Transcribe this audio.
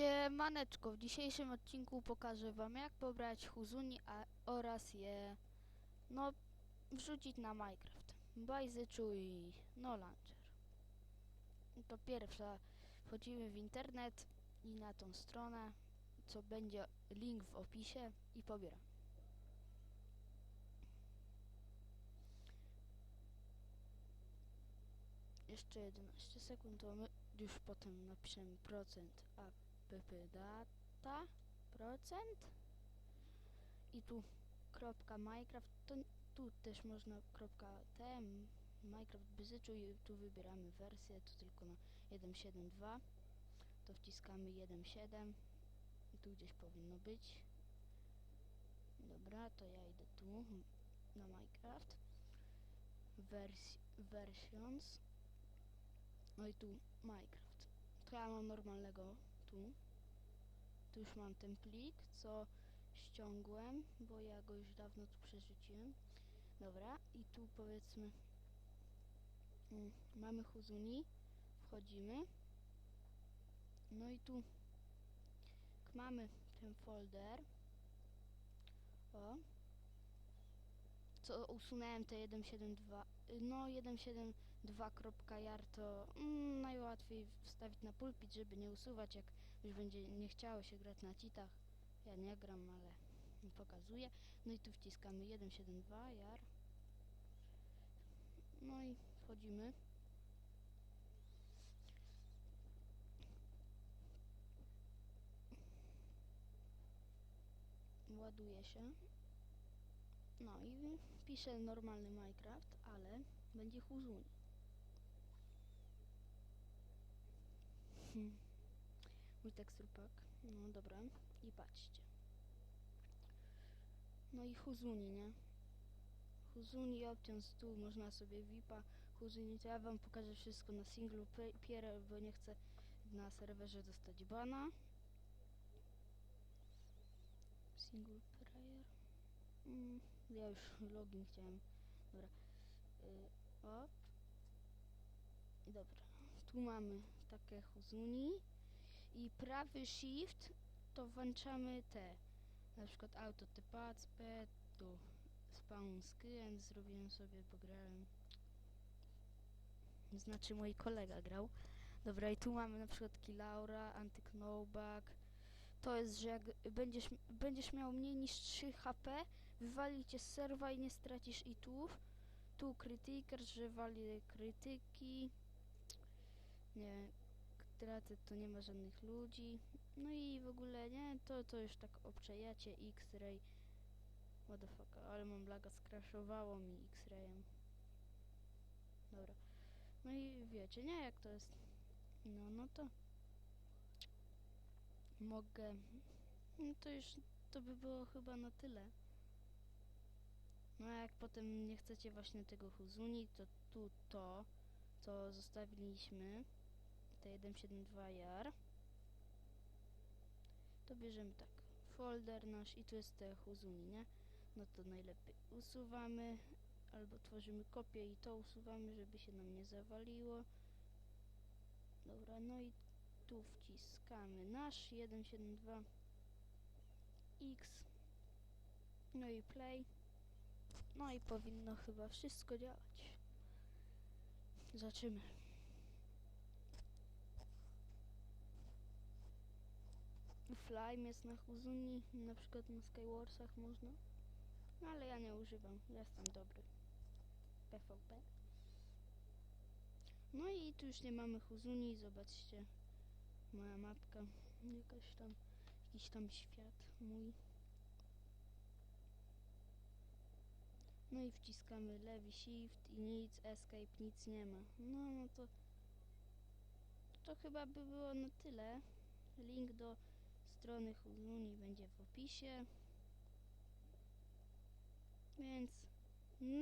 Siemaneczko, w dzisiejszym odcinku pokażę wam jak pobrać Huzuni a, oraz je no wrzucić na Minecraft. Bajzyczu i no launcher. To pierwsza wchodzimy w internet i na tą stronę, co będzie link w opisie i pobieram. Jeszcze 11 sekund, to my już potem napiszemy procent app data procent. I tu kropka Minecraft, to tu też można kropka tm Minecraft Byzyczu i tu wybieramy wersję, to tylko na 1.7.2 to wciskamy 1.7 i tu gdzieś powinno być. Dobra, to ja idę tu na Minecraft. Vers versions no i tu Minecraft. To ja mam normalnego tu. Tu już mam ten plik, co ściągłem, bo ja go już dawno tu przerzuciłem. Dobra, i tu powiedzmy mm, mamy Huzuni, wchodzimy. No i tu mamy ten folder. O. Co usunąłem te 172. No 17 2.jar to mm, najłatwiej wstawić na pulpit, żeby nie usuwać, jak już będzie nie chciało się grać na citach. Ja nie gram, ale pokazuję. No i tu wciskamy 1.7.2 jar. No i wchodzimy. Ładuje się. No i piszę normalny Minecraft, ale będzie Huzuni. Hmm. Mój tekstur pack. No dobra. I patrzcie. No i Huzuni, nie? Huzuni options tu można sobie VIPa. Huzuni to ja wam pokażę wszystko na singlu player, bo nie chcę na serwerze dostać bana. Single player. Mm, ja już login chciałem. Dobra. Y, op. I dobra. Tu mamy takie Huzuni. I prawy shift to włączamy te. Na przykład auto typacpad, tu spawn screen zrobiłem sobie, bo grałem. Znaczy mój kolega grał. Dobra, i tu mamy na przykład Kilaura, Anty-Knowback. To jest, że jak będziesz, będziesz miał mniej niż 3 HP, wywali cię z serwa i nie stracisz itów. Tu krytyker, że wali krytyki. Nie, tracę to nie ma żadnych ludzi. No i w ogóle nie, to, to już tak obczajacie X-Ray. What ale mam laga, skraszowało mi X-Rayem. Dobra. No i wiecie, nie, jak to jest. No, no to mogę. No to już to by było chyba na tyle. No a jak potem nie chcecie właśnie tego Huzuni, to tu to, co zostawiliśmy, te 172 jar, to bierzemy tak, folder nasz i tu jest te Huzuni, nie? No to najlepiej usuwamy, albo tworzymy kopię i to usuwamy, żeby się nam nie zawaliło. Dobra, no i tu wciskamy nasz 172 X no i play no i powinno chyba wszystko działać zobaczymy Flame jest na Huzuni, na przykład na Skywarsach można no ale ja nie używam, jestem dobry PvP no i tu już nie mamy Huzuni, zobaczcie moja mapka, jakaś tam, jakiś tam świat mój. No i wciskamy lewy shift i nic, escape, nic nie ma. No, no to to chyba by było na tyle. Link do strony Huzuni będzie w opisie. Więc na